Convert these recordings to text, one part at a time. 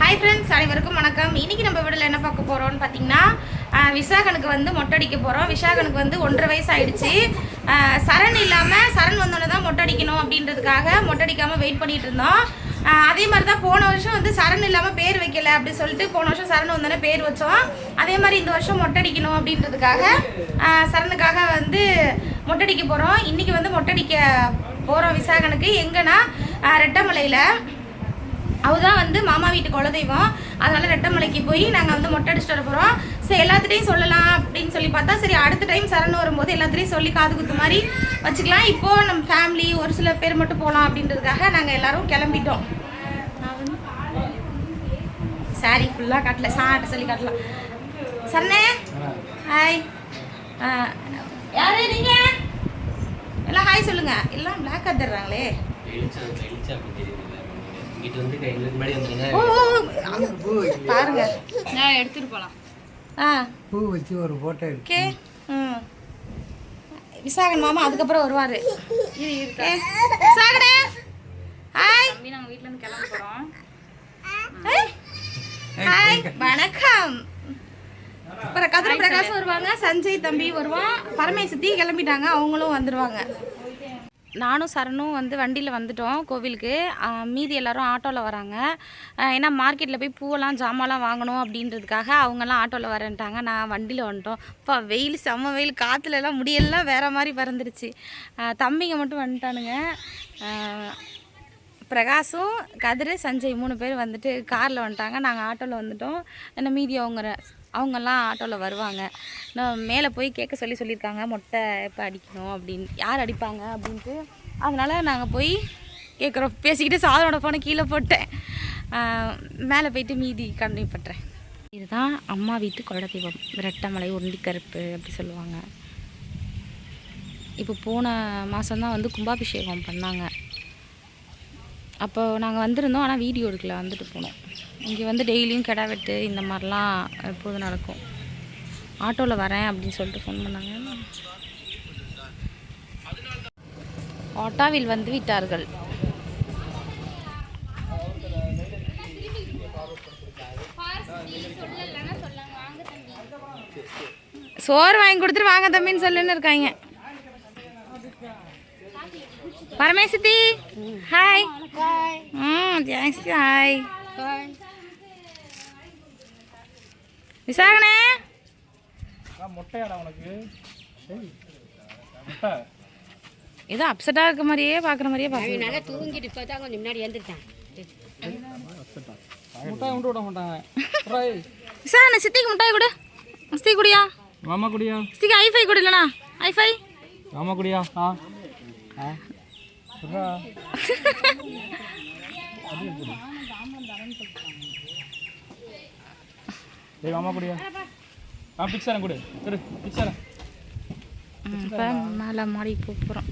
Hi friends அனைவருக்கும் வணக்கம். இன்னைக்கு நம்ம வீடியோவில் என்ன பார்க்க போகிறோம்னு பார்த்தீங்கன்னா விசாகனுக்கு வந்து மொட்டை அடிக்க போகிறோம் விசாகனுக்கு வந்து ஒன்றரை வயசு ஆயிடுச்சு சரண் இல்லாமல் சரண் வந்தோடனே தான் மொட்டை அடிக்கணும் அப்படின்றதுக்காக மொட்டை அடிக்காமல் வெயிட் பண்ணிட்டு இருந்தோம். அதே மாதிரி தான் போன வருஷம் வந்து சரண் இல்லாமல் பேர் வைக்கல அப்படி சொல்லிட்டு போன வருஷம் சரண் வந்தோடனே பேர் வச்சோம். அதே மாதிரி இந்த வருஷம் மொட்டை அடிக்கணும் அப்படின்றதுக்காக சரணுக்காக வந்து மொட்டடிக்க போகிறோம் இன்றைக்கி வந்து மொட்டை அடிக்க போகிறோம் விசாகனுக்கு. எங்கன்னா ரெட்டமலையில். அவதான் வந்து மாமா வீட்டு குலதெய்வம். அதனால ரெட்டமலைக்கு போய் நாங்கள் வந்து மொட்டை அடிச்சுட்டு வர போகிறோம் சரி எல்லாத்துட்டையும் சொல்லலாம் அப்படின்னு சொல்லி பார்த்தா சரி அடுத்த டைம் சரண் வரும்போது எல்லாத்துட்டையும் சொல்லி காது குத்து மாதிரி வச்சுக்கலாம். இப்போது நம்ம ஃபேமிலி ஒரு சில பேர் மட்டும் போகலாம் அப்படின்றதுக்காக நாங்கள் எல்லாரும் கிளம்பிட்டோம். சாரி ஃபுல்லாக காட்டல. சாட்ட சொல்லி காட்டலாம். சரணே ஹாய் யாரு நீங்கள் எல்லாம் ஹாய் சொல்லுங்கள் எல்லாம் பிளாக் தர்றாங்களே. இங்கிட்டு வந்து கையில் முன்னாடி வந்துருங்க ஓ ஓ, ஓ. பாருங்க. நான் எடுத்துட்டு போலாம். ஆ. பூ வச்சு ஒரு ஃபோட்டோ ஓகே. ம். விசாகன் மாமா அதுக்கப்புறம் வருவார். விசாகனே. ஹாய் தம்பி நாங்க வீட்ல இருந்து கிளம்ப ஹாய் வணக்கம். அப்புறம் கதிர பிரகாஷ் வருவாங்க சஞ்சய் தம்பி வருவான். பரமேசத்தி கிளம்பிட்டாங்க அவங்களும் வந்துடுவாங்க நானும் சரணும் வந்து வண்டியில் வந்துட்டோம் கோவிலுக்கு. மீதி எல்லாரும் ஆட்டோவில் வராங்க. ஏன்னா மார்க்கெட்டில் போய் பூவெல்லாம் ஜாமான்லாம் வாங்கணும் அப்படின்றதுக்காக அவங்கெல்லாம் ஆட்டோவில் வரேன்ட்டாங்க. நான் வண்டியில் வந்துட்டோம். இப்போ வெயில் செம்ம வெயில் காற்றுலலாம் முடியெல்லாம் வேறு மாதிரி பறந்துருச்சு. தம்பிங்க மட்டும் வந்துட்டானுங்க. பிரகாஷும் கதிர் சஞ்சய் மூணு பேர் வந்துட்டு காரில் வந்துட்டாங்க. நாங்கள் ஆட்டோவில் வந்துட்டோம். என்ன மீதி அவங்க அவங்கெல்லாம் ஆட்டோவில் வருவாங்க. நான் மேலே போய் கேட்க சொல்லி சொல்லியிருக்காங்க மொட்டை எப்போ அடிக்கணும்? அப்படின்னு. யார் அடிப்பாங்க? அப்படின்ட்டு. அதனால் நாங்கள் போய் கேட்குறோம் பேசிக்கிட்டு சாதனோட ஃபோனை கீழே போட்டேன். மேலே போயிட்டு மீதி கண்டினியூ பண்ணுறேன் இதுதான் அம்மா வீட்டு குலதெய்வம் ரெட்டமலை உருண்டி கருப்பு அப்படி சொல்லுவாங்க. இப்போ போன மாதம்தான் வந்து கும்பாபிஷேகம் பண்ணாங்க. அப்போ நாங்கள் வந்திருந்தோம் ஆனால் வீடியோ எடுக்கல வந்துட்டு போனோம். இங்கே வந்து டெய்லியும் கிடா வெட்டு இந்த மாதிரிலாம் எப்போதும் நடக்கும்? ஆட்டோவில் வரேன் அப்படின்னு சொல்லிட்டு ஃபோன் பண்ணாங்க. ஆட்டோவில் வந்து விட்டார்கள். சோறு வாங்கி கொடுத்துட்டு வாங்க தம்பின்னு சொல்லுன்னு இருக்காங்க. பரமேசத்தி ஹாய் ம் தேங்க்ஸ் ஹாய் விசாகனே? மொட்டையாடா உனக்கு. ஏதோ அப்செட்டாக இருக்க மாதிரியே பார்க்குற மாதிரியே பார்க்குறேன் நல்லா தூங்கிட்டு இப்போ தான் கொஞ்சம் முன்னாடி வந்துட்டேன் முட்டாய் விட்டு விட மாட்டாங்க விசாகனே சித்திக்கு முட்டாய் கொடு. சித்தி குடியா? மாமா குடியா? சித்திக்கு ஐஃபை கொடு இல்லைண்ணா ஐஃபை மாமா குடியா? ஆ. ஆ. டேய் மாமா குடியா ஆ பிக்சரன் கொடு. கொடு பிக்சரன் இப்போ மேலே மாடி போகிறோம்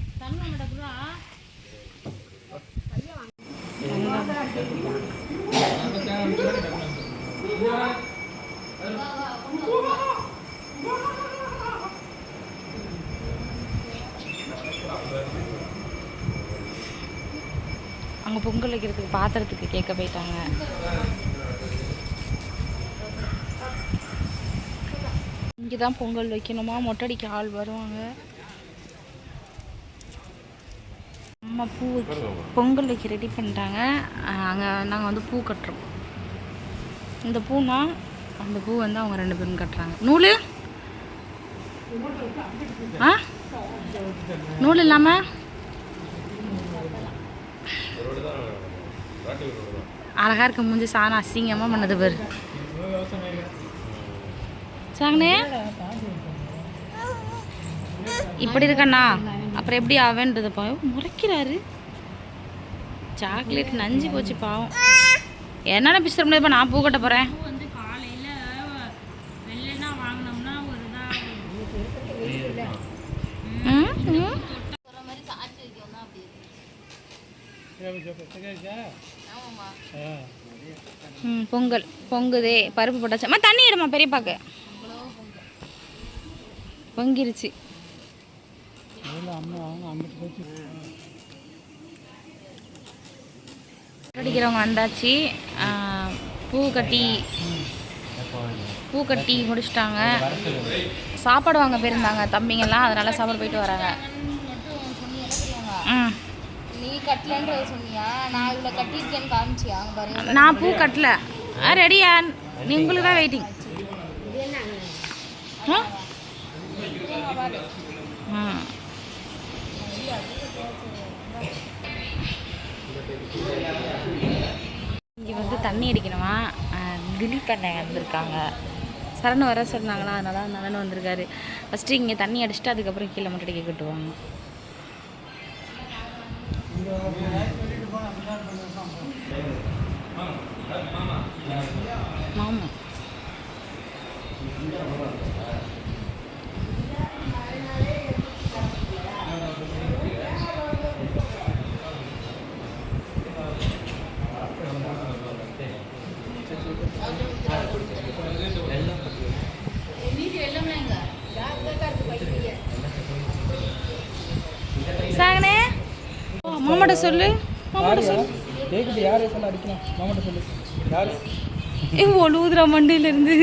அங்கே பொங்கல் வைக்கிறதுக்கு பாத்திரத்துக்கு கேட்க போயிட்டாங்க. இங்கே தான் பொங்கல் வைக்கணுமா? மொட்டடிக்க ஆள் வருவாங்க. அம்மா பூ பொங்கல் வைக்க ரெடி பண்ணிட்டாங்க. அங்கே நாங்கள் வந்து பூ கட்டுறோம். இந்த பூனா அந்த பூ வந்து அவங்க ரெண்டு பேரும் கட்டுறாங்க. நூல்? ஆ? நூல் இல்லாமல் அழகா இருக்க. மூஞ்சி சாணம் அசிங்கமாக பண்ணது பேர். சாங்கனே? இப்படி இருக்கண்ணா. அப்புறம் எப்படி ஆவேன்றது பாவம்? முறைக்கிறாரு. சாக்லேட் நஞ்சு போச்சு பாவம். என்னென்ன பிஸ்தர முடியாதுப்பா நான் பூ கட்ட போகிறேன் வந்து காலையில வெள்ளைனா வாங்கினோம்னா ஒரு ம் ம். ம். பொங்கல் பொங்குதே பருப்பு போட்டாச்சு. தண்ணி எடுமா பெரியப்பாக்கு. பொங்கிருச்சு. அடிக்கிறவங்க வந்தாச்சு. பூ கட்டி பூ கட்டி முடிச்சிட்டாங்க. சாப்பாடு வாங்க போயிருந்தாங்க தம்பிங்கெல்லாம். அதனால சாப்பாடு போயிட்டு வராங்க. நீ கட்டலன்றத சொன்னியா? நான் இவ்வளோ கட்டியிருக்கேன்னு காமிச்சியா? அங்கே பாருங்க நான் பூ கட்டல. ஆ ரெடியா நீ உங்களுக்கு தான் வெயிட்டிங் ம் இங்கே வந்து தண்ணி அடிக்கணுமா? அஹ் திலீப் அண்ணன் வந்திருக்காங்க. சரண் வர சொன்னாங்களா? அதனால தான் அந்த வந்திருக்காரு. ஃபஸ்ட்டு இங்கே தண்ணி அடிச்சுட்டு அதுக்கப்புறம் கீழே மட்டும் அடிக்க கட்டுவாங்க. மாமா. மாமாட்ட சொல்லு. மாமாட்ட சொல்லு. கேக்குது யார்? சொல்ல அடிக்கணும். மாமாட்ட சொல்லு. யார்? ஏ ஒழுகுதுரா மண்டையில இருந்து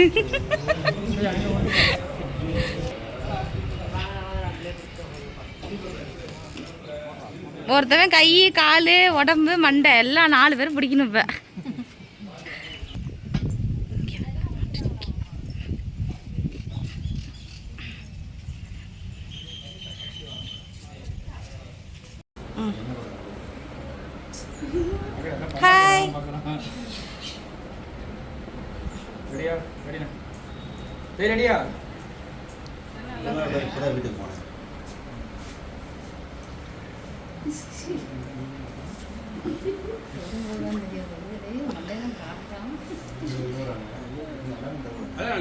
ஒருத்தவன் கை கால் உடம்பு மண்டை எல்லாம் நாலு பேரும் பிடிக்கணும் இப்போ. ஹாய் ரெடியா ரெடியா டேய் ரெடியா வீட்டுக்கு போனேன்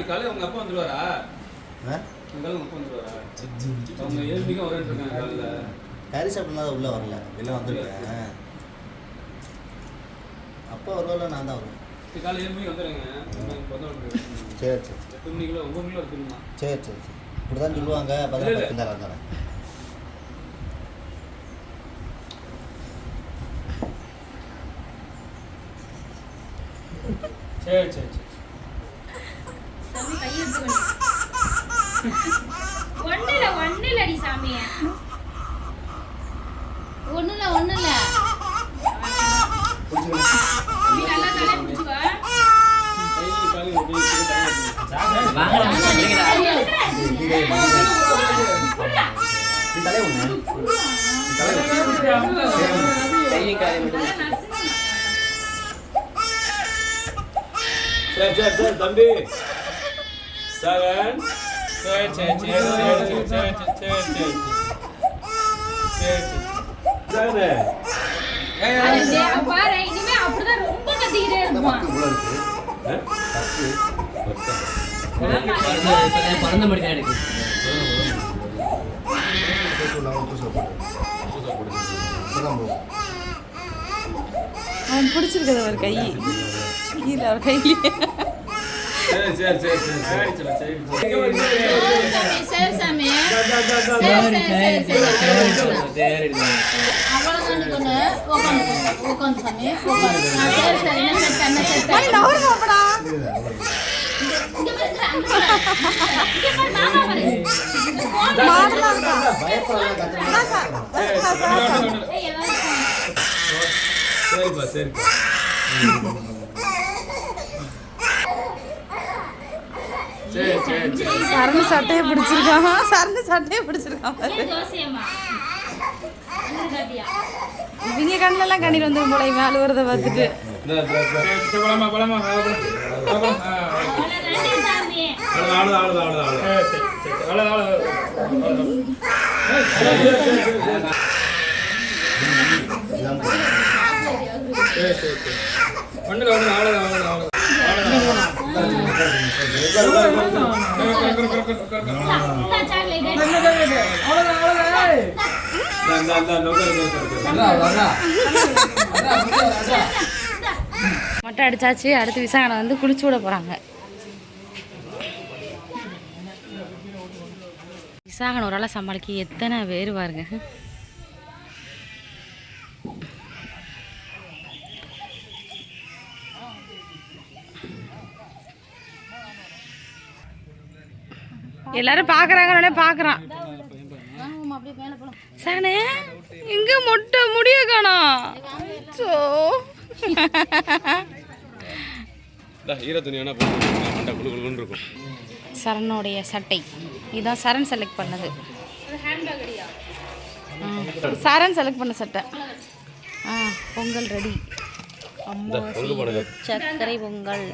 காலையில உங்க அப்பா வந்துருவாரா? ஆ? உங்க காலையில உங்க அப்பா வந்துருவாரா? அவங்க ஏழு மணிக்கு வரேன்னு இருக்காங்க காலையில கறி சாப்பிட்லாம் உள்ளே வரல. வெளில வந்திருக்கேன். அப்பா வருவால நான் தான் வருவேன். காலையில மணிக்கு வந்துடுங்க சரி சரி. எட்டு மணிக்குள்ள ஒன்பது மணிக்குள்ள இருக்கணுமா சரி சரி சரி. இப்படி தான் சொல்லுவாங்க பதினெட்டு தான் வந்தாரேன் சரி சரி சரி ஒண்ணுல ஒண்ணுல அடி சாமிய ஒன்றும் இல்லை ஒன்றும் இல்லை நீ நல்லா தலை பிடிச்சுக்கோ கை காலையில் அப்படியே கீழே தலை வைக்கணும். வாங்கடா பிடிக்கிறா. நீ தலையை ஒன்று நீ தலையை ஒண்ணு. சரி சரி சரி தம்பி செவன் சரி சரி சரி சரி சரி சரி சரி சரி சரி பாரு இனிமே அப்படிதான் ரொம்ப கத்திக்கிட்டே இருப்பான் மாதிரி தான் எனக்கு அவன் பிடிச்சிருக்குது ஒரு கை கீழே ஒரு கையிலே சரி சரிப்பா சரிப்பா சரண சட்டையை பிடிச்சிருக்காங்க சரண சட்டையை பிடிச்சிருக்காங்க இவங்க கண்ணெல்லாம் கண்ணீர் வந்துடும் போல இவன் அழுவுறத பார்த்துட்டு. சரி சரி சரி ஒன்றும் ஒன்றும் அவ்வளோதான் அவ்வளோதான் மொட்டை அடிச்சாச்சு. அடுத்து விசாகனை வந்து குளிச்சு விட போகிறாங்க விசாகன் ஒரு ஆளை சமாளிக்க எத்தனை பேர் பாருங்க. எல்லாரும் பாக்குறாங்க பாக்குறான். சனே இங்க மொட்டை முடிய காணோம் சோ. சரணுடைய சட்டை இதுதான் சரண் செலக்ட் பண்ணது. சரண் செலக்ட் பண்ண சட்டை. ஆ பொங்கல் ரெடி அம்மா சர்க்கரை பொங்கல்.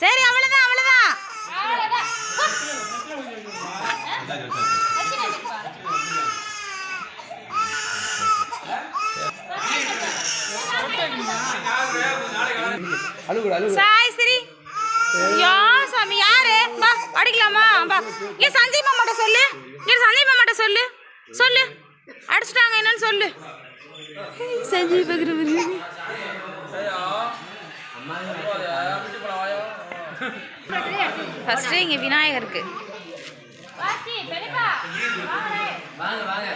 சரி. அவ்வளோதான் அவ்வளோதான் சாய் சரி. யா சாமி யாரு? வா அடிக்கலாமா? வா. இங்க சஞ்சய் மாமாட்ட சொல்லு? இங்க சஞ்சய் மாமாட்ட சொல்லு? சொல்லு. அடிச்சிட்டாங்க என்னன்னு சொல்லு. சஞ்சய் பகிர ஃபர்ஸ்ட் இங்க விநாயகருக்கு. வாங்க வாங்க.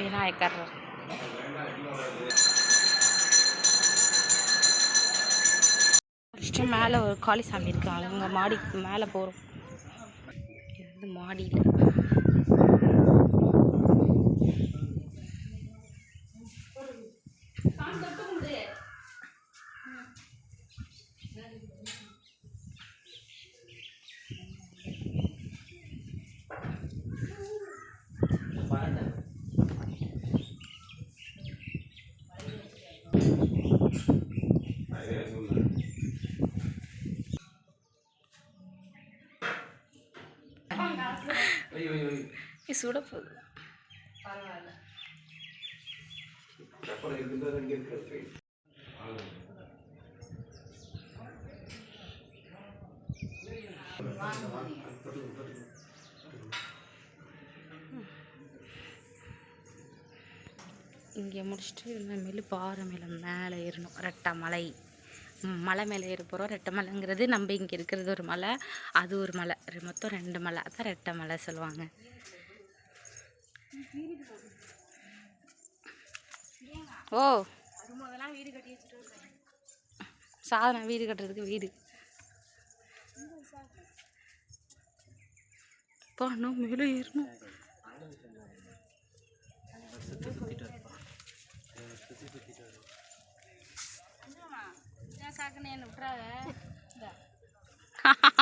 விநாயகர். ஃபஸ்ட்டு மேலே ஒரு காளிசாமி இருக்கு அங்கே மாடி மேலே போகிறோம் இது வந்து மாடியில். சுட போகுது. இங்கே முடிச்சுட்டு இனிமேல் பாறை மேலே மேலே ஏறணும். ரெட்டை மலை. மலை மேலே ஏற போகிறோம் ரெட்டை மலைங்கிறது நம்ம இங்கே இருக்கிறது ஒரு மலை. அது ஒரு மலை. மொத்தம் ரெண்டு மலை. அதான் ரெட்டை மலை சொல்லுவாங்க. ஓ. சாதனை வீடு கட்டுறதுக்கு வீடு. போனோம் மேலே ஏறணும்.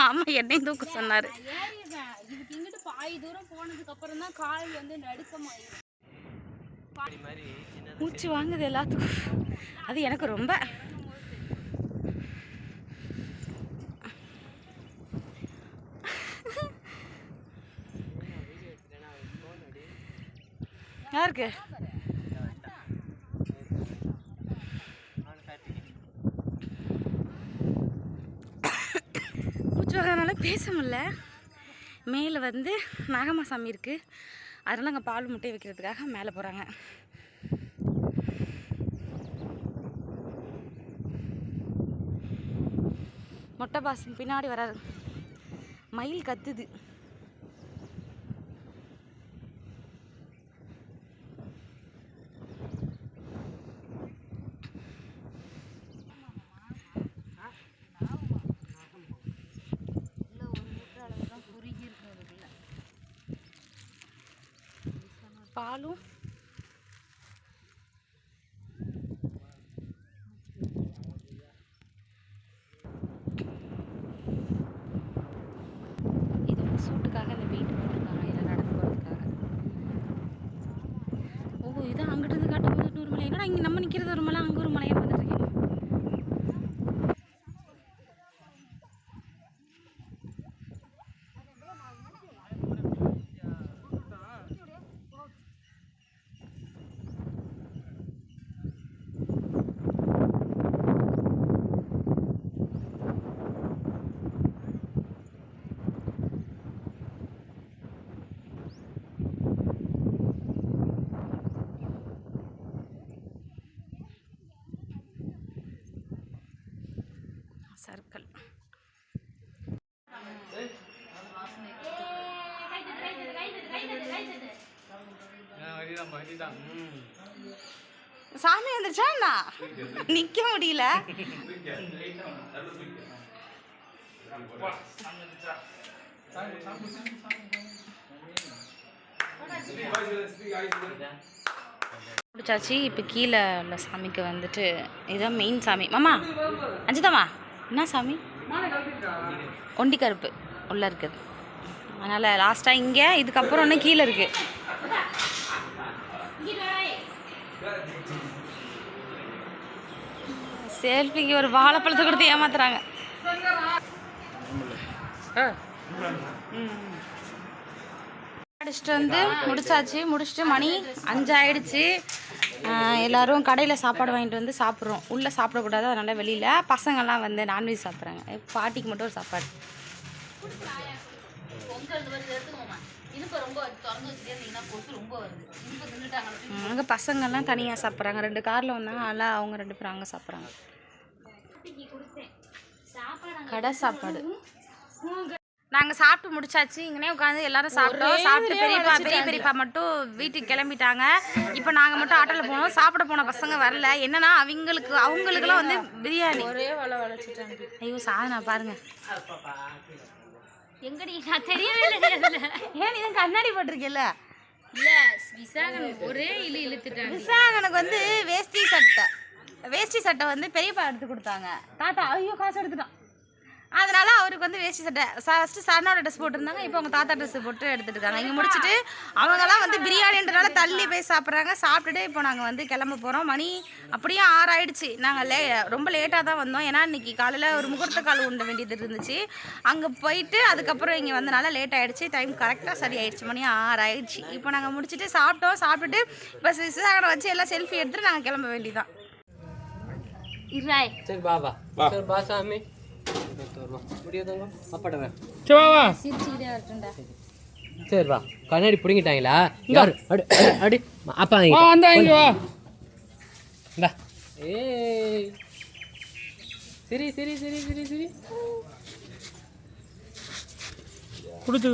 ஆமா என்னையும் தூக்க சொன்னாரு. இதுக்கு இங்கிட்டு பாதி தூரம் போனதுக்கு அப்புறம் தான் கால் வந்து நடுக்கமாயிடும் மூச்சு வாங்குது எல்லாத்துக்கும். அது எனக்கு ரொம்ப யாருக்கு மூச்சு வாங்கறதுனால பேச முடியல மேலே வந்து நாகம்மா சாமி இருக்குது அதனால் அங்கே பால் முட்டை வைக்கிறதுக்காக மேலே போகிறாங்க மொட்டை பாஸ் பின்னாடி வராது. மயில் கத்துது பாலும் இது வந்து சூட்டுக்காக இந்த பெயிண்ட் போட்டிருக்காங்க இதில் நடந்து போகிறதுக்காக ஓ இது அங்கிட்டு இருந்து காட்டும் போது இன்னொரு மலை என்னடா இங்கே நம்ம நிற்கிறது ஒரு மலை அங்கே ஒரு மலையை வந்துட்டு இருக்கேன் மதிதான் மதிதான் சாமி வந்துருச்சா என்ன நிக்க முடியல முடிச்சாச்சு இப்போ கீழே உள்ள சாமிக்கு வந்துட்டு இதுதான் மெயின் சாமி மாமா அஞ்சுதாமா என்ன சாமி ஒண்டி கருப்பு உள்ளே இருக்குது அதனால் லாஸ்ட்டாக இங்கே இதுக்கப்புறம் ஒன்று கீழே இருக்குது செல்ஃபிக்கு ஒரு வாழைப்பழத்தை கொடுத்து ஏமாத்துறாங்க. அடிச்சுட்டு வந்து முடிச்சாச்சு. முடிச்சுட்டு மணி அஞ்சாயிடுச்சு. எல்லாரும் கடையில் சாப்பாடு வாங்கிட்டு வந்து சாப்பிட்றோம். உள்ளே சாப்பிடக்கூடாது அதனால் வெளியில். பசங்கள்லாம் வந்து நான்வெஜ் சாப்பிட்றாங்க. பாட்டிக்கு மட்டும் ஒரு சாப்பாடு. அங்கே பசங்கள்லாம் தனியாக சாப்பிட்றாங்க. ரெண்டு காரில் வந்தாங்க அதனால் அவங்க ரெண்டு பேரும் அங்கே சாப்பிட்றாங்க. கடை சாப்பாடு. நாங்கள் சாப்பிட்டு முடிச்சாச்சு. இங்கனே உட்காந்து எல்லாரும் சாப்பிட்டோம். சாப்பிட்டு பெரியப்பா பெரிய பெரியப்பா மட்டும் வீட்டுக்கு கிளம்பிட்டாங்க. இப்போ நாங்கள் மட்டும் ஆட்டோவில் போனோம். சாப்பிட போன பசங்க வரல. என்னன்னா அவங்களுக்கு அவங்களுக்குலாம் வந்து பிரியாணி. ஐயோ சாதனா பாருங்க. எங்கடி? நான் தெரியவே இல்லை ஏன் நீ கண்ணாடி விசாகன் ஒரே இழு இழுத்துட்டாங்க. விசாகனுக்கு வந்து வேஷ்டி சட்டை. வேஷ்டி சட்டை வந்து பெரியப்பா எடுத்து கொடுத்தாங்க. தாத்தா ஐயோ காசு எடுத்துட்டான். அதனால அவருக்கு வந்து வேஷ்டி சட்டை. ஃபஸ்ட்டு சரணோட ட்ரெஸ் போட்டிருந்தாங்க இப்போ அவங்க தாத்தா ட்ரெஸ் போட்டு எடுத்துட்டு இருக்காங்க இங்கே முடிச்சுட்டு அவங்கெல்லாம் வந்து பிரியாணின்றனால தள்ளி போய் சாப்பிட்றாங்க. சாப்பிட்டுட்டு இப்போ நாங்கள் வந்து கிளம்ப போகிறோம் மணி அப்படியே ஆறாயிடுச்சு. நாங்கள் லே ரொம்ப லேட்டாக தான் வந்தோம். ஏன்னா இன்னைக்கு காலையில் ஒரு முகூர்த்த கால் உண்ட வேண்டியது இருந்துச்சு. அங்கே போயிட்டு அதுக்கப்புறம் இங்கே வந்தனால லேட் ஆயிடுச்சு. டைம் கரெக்டாக சரி ஆயிடுச்சு மணி ஆறாயிடுச்சு. இப்போ நாங்கள் முடிச்சுட்டு சாப்பிட்டோம். சாப்பிட்டுட்டு இப்போ சிசாகனை வச்சு எல்லாம் செல்ஃபி எடுத்துட்டு நாங்கள் கிளம்ப வேண்டியதான் இராய் சரி பாபா சரி பா சாமி. சரி வா கண்ணாடி பிடிங்கிட்டாங்களா யார் அடி அடி அப்பா வந்தா இங்க வா இந்தா ஏய். சரி சரி சரி சரி சரி கொடுத்து